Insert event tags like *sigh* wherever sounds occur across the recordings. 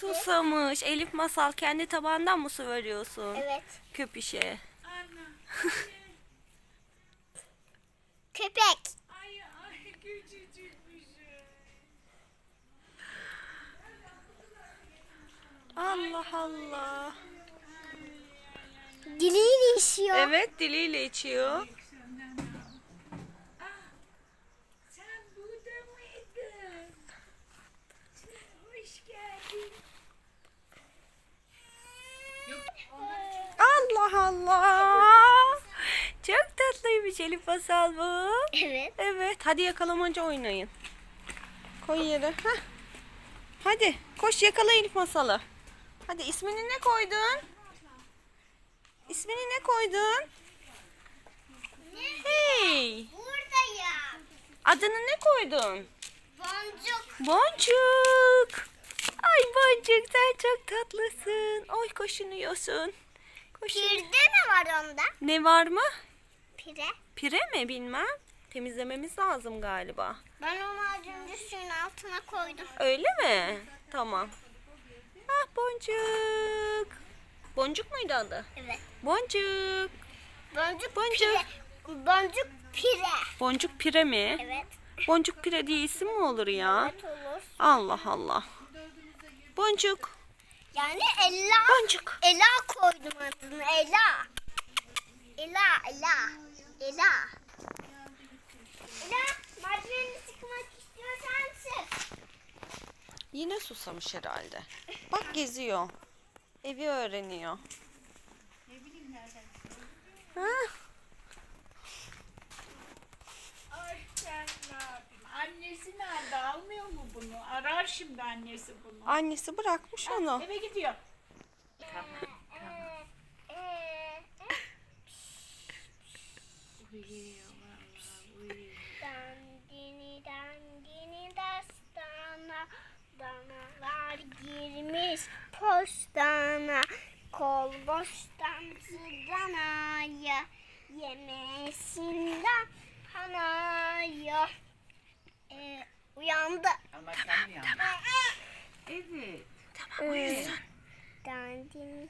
Susamış. Elif Masal kendi tabağından mı su veriyorsun? Evet. Köpüşe. *laughs* Köpek. Ay ay küçücükmüşüm. Allah Allah. Diliyle işiyor. Evet diliyle içiyor. Allah Allah. Çok tatlıymış Elif Masal bu. Evet. Evet hadi yakalamaca oynayın. Koy yere. Heh. Hadi koş yakala Elif Masal'ı. Hadi ismini ne koydun? İsmini ne koydun? Hey. Buradayım. Adını ne koydun? Boncuk. Boncuk. Ay Boncuk sen çok tatlısın. Oy koşunuyorsun. Koşun. Pirde ne var onda? Ne var mı? Pire. Pire mi bilmem. Temizlememiz lazım galiba. Ben onu az önce suyun altına koydum. Öyle mi? Tamam. Ah Boncuk. Boncuk muydu adı? Evet. Boncuk. Boncuk, Boncuk. pire. Boncuk pire. Boncuk pire mi? Evet. Boncuk pire diye isim mi olur ya? Evet olur. Allah Allah. Boncuk. Yani Ela. Boncuk. Ela koydum adını. Ela. Ela, Ela. Ela. Ela, merdivenini sıkmak istiyorsan sık. Yine susamış herhalde. Bak geziyor. Evi öğreniyor. ne bileyim nereden. Ha? Ay sen ne yapayım? Annesi nerede? Almıyor mu bunu? Arar şimdi annesi bunu. Annesi bırakmış onu. Eve gidiyor. Uyuyor. Dandini dandini dastana Danalar girmiş postana Kol boştan danaya Yemesinden hanaya ee, Uyandı Ama sen uyan. Evet. Tamam uyusun. Dandini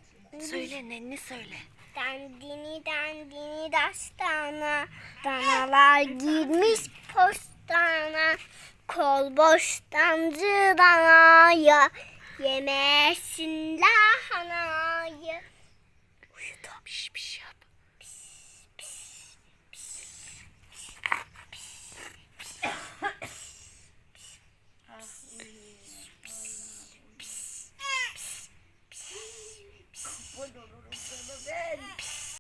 Söyle nenni söyle. Dandini dandini dastana Danalar girmiş postana Kol boştancı danaya Yemesin lahanaya